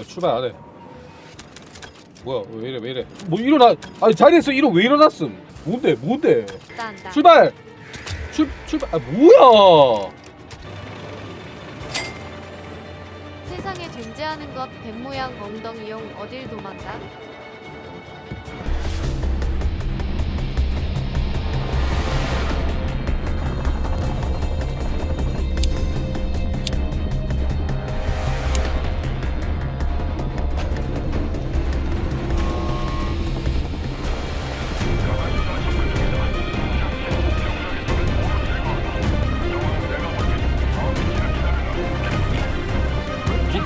야, 출발 안 해. 뭐야 왜 이래 왜 이래 뭐 일어나 아니 자리에서 일어 왜 일어났음 뭔데 뭔데. 출발 출 출발 아 뭐야 세상에 존재하는 것 뱀 모양 엉덩이용 어딜 도망가?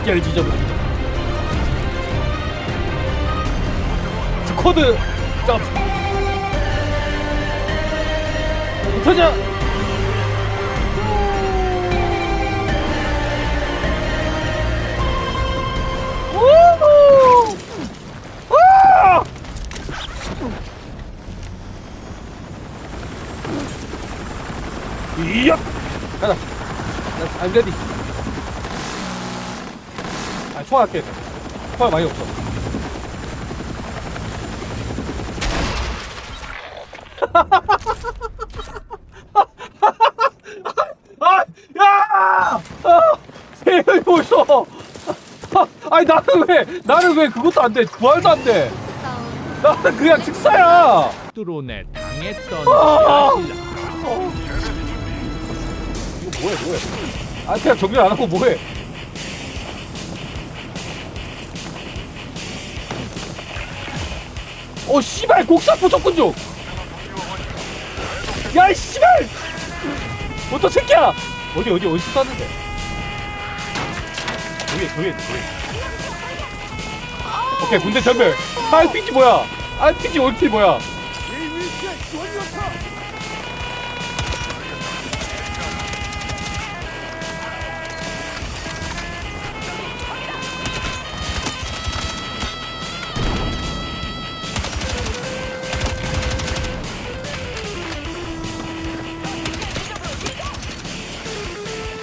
빗결 지져버리자 스쿼드 점프 터져 우후! 아! 이야! 가자. I'm ready. 아, 총알 할게. 총알 많이 없어. 아, 야! 아, 세영이 오셔. 아, 아니 나는 왜 나는 왜 그것도 안 돼? 부활도 안 돼. 나는 그냥 즉사야. 드론에 당했던 아! 어. 이거 뭐해 뭐해? 아 그냥 정리 안 하고 뭐해? 어 씨발 곡사포 접근종. 야이 씨발! 어떤 새끼야? 어디 어디 어디 쐈는데? 저기 저기 저기. 오케이 군대 전멸. RPG 뭐야? RPG 올킬 뭐야?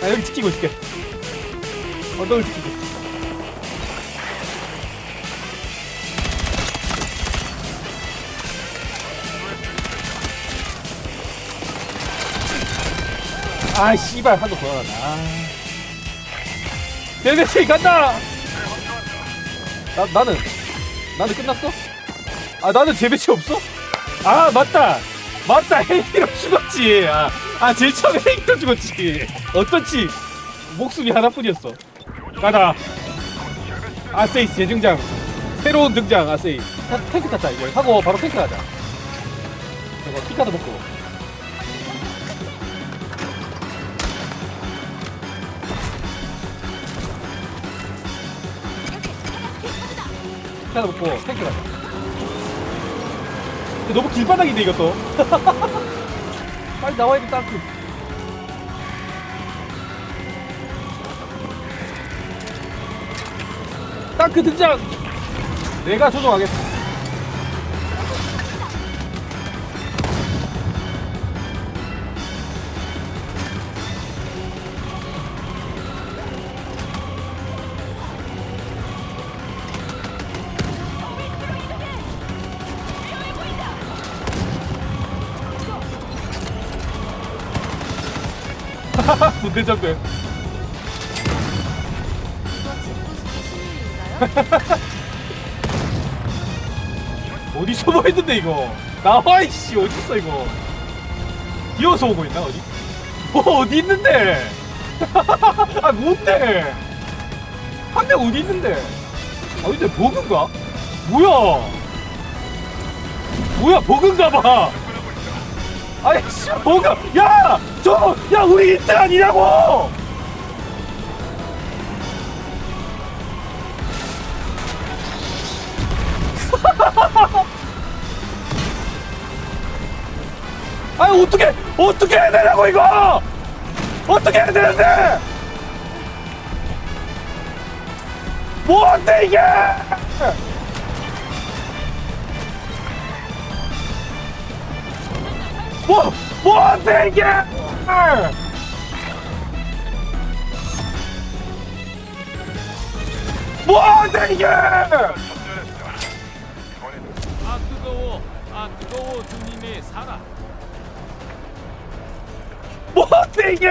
아 여기 지키고 있을게 언덕을 지키고 아 씨발 한도 아. 벨벳이 간다 나, 나는 나는 끝났어? 아 나는 재배치 없어? 아 맞다 맞다 헬기로 죽었지. 아, 아 제일 처음에 헬기로 죽었지. 어쩐지? 목숨이 하나뿐이었어. 가다. 아세이 재등장. 새로운 등장 아세이. 타, 탱크 타자 이제. 하고 바로 탱크 하자. 저거 키카드 먹고. 키카드 먹고 탱크 가자 너무 길바닥인데 이것도. 빨리 나와야 돼 땅크 땅크 등장! 내가 조종하겠어 군대 전멸 이거 직구 스키 신님인가요? 어디 숨어 있는데 이거? 나와 이씨. 어디 있어 이거? 뛰어서 오고 있나 어디? 뭐 어디 있는데? 아 뭔데? 한명 어디 있는데? 아 근데 버그인가? 뭐야? 뭐야 버그인가 봐 아니 씨 버그 야저 야 우리 1등 아니냐고! 아니 어떻게 어떻게 해야 되냐고 이거! 어떻게 해야 되는데! 뭔데 이게 뭐 뭔데 이게? 뭔데 이게? 아 뜨거워. 아 뜨거워 주님의 살아 뭔데 이게